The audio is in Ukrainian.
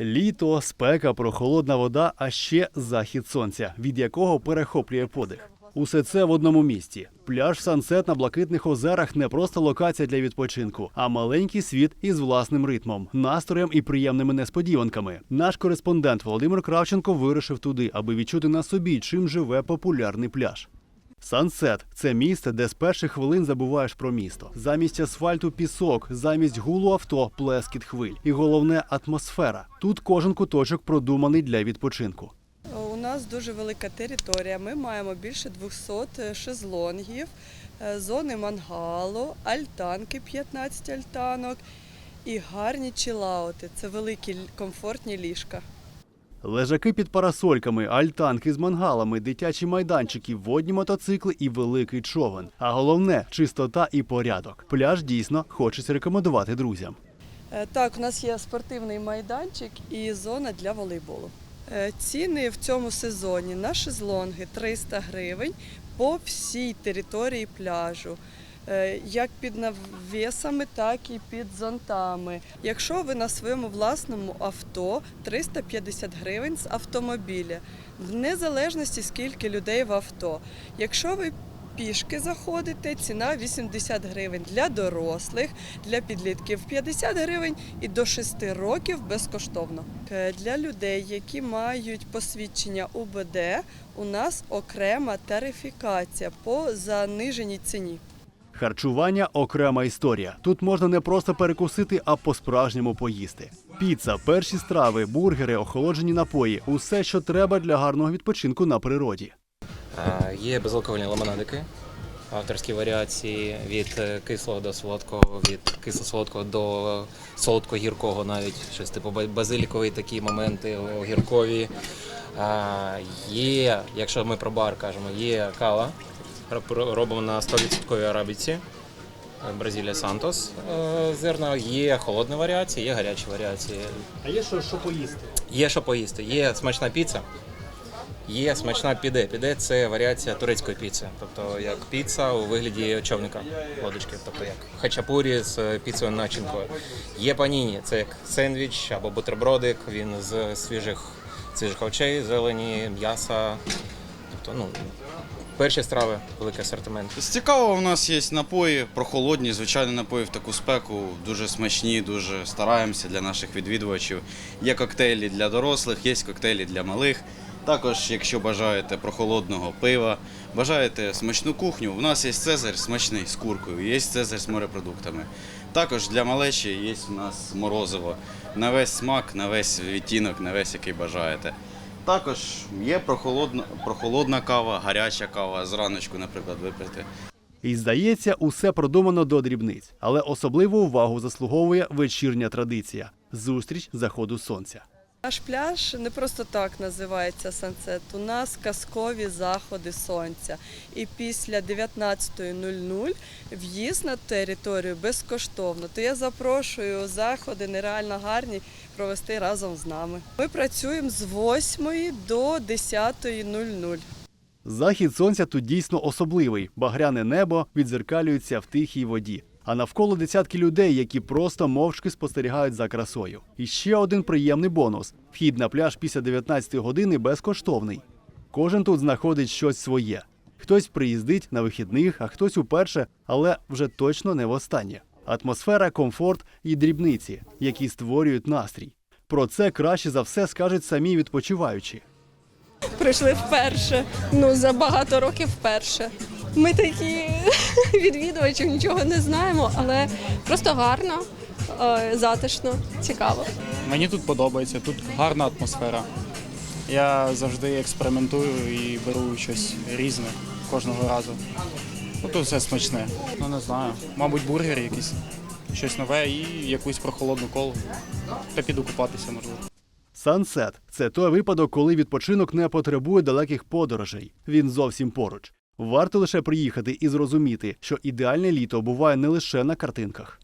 Літо, спека, прохолодна вода, а ще захід сонця, від якого перехоплює подих. Усе це в одному місці. Пляж Сансет на блакитних озерах не просто локація для відпочинку, а маленький світ із власним ритмом, настроєм і приємними несподіванками. Наш кореспондент Володимир Кравченко вирушив туди, аби відчути на собі, чим живе популярний пляж. Сансет це місце, де з перших хвилин забуваєш про місто. Замість асфальту пісок, замість гулу авто плескіт хвиль. І головне атмосфера. Тут кожен куточок продуманий для відпочинку. У нас дуже велика територія. Ми маємо більше 200 шезлонгів, е, зони мангалу, альтанки 15 альтанок і гарні чилаути. Це великі комфортні ліжка. Лежаки під парасольками, альтанки з мангалами, дитячі майданчики, водні мотоцикли і великий човен. А головне чистота і порядок. Пляж дійсно хочеться рекомендувати друзям. Е, Так, у нас є спортивний майданчик і зона для волейболу. Е, Ціни в цьому сезоні на шезлонги 300 гривень по всій території пляжу. Е, Як під навісами, так і під зонтами. Якщо ви на своєму власному авто 350 гривень з автомобіля, в незалежності скільки людей в авто. Якщо ви пішки заходите, ціна 80 гривень для дорослих, для підлітків 50 гривень і до 6 років безкоштовно. Е, Для людей, які мають посвідчення УБД, у нас окрема тарифікація по заниженій ціні. Харчування окрема історія. Тут можна не просто перекусити, а по-справжньому поїсти. Піца, перші страви, бургери, охолоджені напої усе, що треба для гарного відпочинку на природі. А, Є безалкогольні лимонадики, авторські варіації від е, кислого до солодкого, від кисло-солодкого до солодко-гіркого, навіть щось типу базилікові такі моменти, огіркові. А, Є, якщо ми про бар кажемо, є кава, робимо на 100% арабіці. Бразилія Сантос е, зерна, є холодні варіації, є гарячі варіації. А є що, що поїсти? Є що поїсти, є смачна піца, є смачна піде. Піде це варіація турецької піци, тобто як піца у вигляді човника лодочки, тобто як хачапурі з піцею начинкою. Є паніні, це як сендвіч або бутербродик, він з свіжих, свіжих овочей, зелені, м'яса. Тобто, ну, перші страви, великий асортимент. З цікавого у нас є напої, прохолодні, звичайно, напої в таку спеку, дуже смачні, дуже стараємося для наших відвідувачів. Є коктейлі для дорослих, є коктейлі для малих. Також, якщо бажаєте прохолодного пива, бажаєте смачну кухню, у нас є цезарь смачний з куркою, є цезарь з морепродуктами. Також для малечі є у нас морозиво на весь смак, на весь відтінок, на весь який бажаєте. Також є прохолодна, прохолодна кава, гаряча кава, зраночку, наприклад, випити. І здається, усе продумано до дрібниць, але особливу увагу заслуговує вечірня традиція зустріч заходу сонця. Наш пляж не просто так називається Сансет. У нас казкові заходи сонця. І після 19.00 в'їзд на територію безкоштовно. То я запрошую заходи нереально гарні провести разом з нами. Ми працюємо з 8 до 10.00. Захід сонця тут дійсно особливий. Багряне небо відзеркалюється в тихій воді. А навколо десятки людей, які просто мовчки спостерігають за красою. І ще один приємний бонус: вхід на пляж після 19 години безкоштовний. Кожен тут знаходить щось своє. Хтось приїздить на вихідних, а хтось уперше, але вже точно не востаннє. Атмосфера, комфорт і дрібниці, які створюють настрій. Про це краще за все скажуть самі відпочиваючі. прийшли вперше. Ну, за багато років вперше. Ми такі відвідувачі, нічого не знаємо, але просто гарно, е, затишно, цікаво. Мені тут подобається, тут гарна атмосфера. Я завжди експериментую і беру щось різне кожного разу. Ну, тут все смачне. Ну не знаю. Мабуть, бургер якийсь, щось нове і якусь прохолодну колу. Та піду купатися, можливо. Сансет це той випадок, коли відпочинок не потребує далеких подорожей. Він зовсім поруч. Варто лише приїхати і зрозуміти, що ідеальне літо буває не лише на картинках.